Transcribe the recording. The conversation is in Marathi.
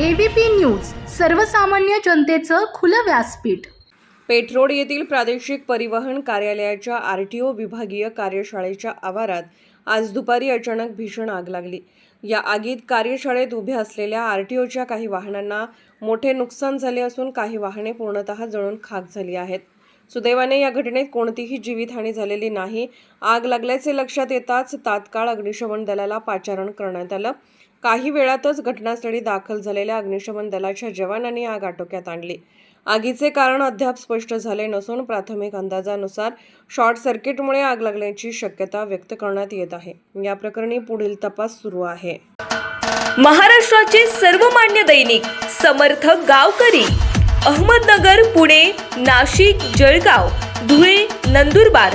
एबीपी न्यूज सर्वसामान्य जनतेचं खुलं व्यासपीठ. पेठरोड येथील प्रादेशिक परिवहन कार्यालयाच्या आर टी ओ विभागीय कार्यशाळेच्या आवारात आज दुपारी अचानक भीषण आग लागली. या आगीत कार्यशाळेत उभ्या असलेल्या आर टी ओच्या काही वाहनांना मोठे नुकसान झाले असून काही वाहने पूर्णतः जळून खाक झाली आहेत. सुदैवाने या घटनेत कोणतीही जीवितहानी झालेली नाही. आग लागल्याचे लक्षात येताच तात्काळ अग्निशमन दलाला पाचारण करण्यात आलं. काही वेळातच घटनास्थळी दाखल झालेल्या अग्निशमन दलाच्या जवानांनी आग आटोक्यात आणली. आगीचे कारण अद्याप स्पष्ट झाले नसून प्राथमिक अंदाजानुसार शॉर्ट सर्किटमुळे आग लागण्याची शक्यता व्यक्त करण्यात येत आहे. या प्रकरणी पुढील तपास सुरू आहे. महाराष्ट्राचे सर्वमान्य दैनिक समर्थ गावकरी अहमदनगर पुणे नाशिक जळगाव धुळे नंदुरबार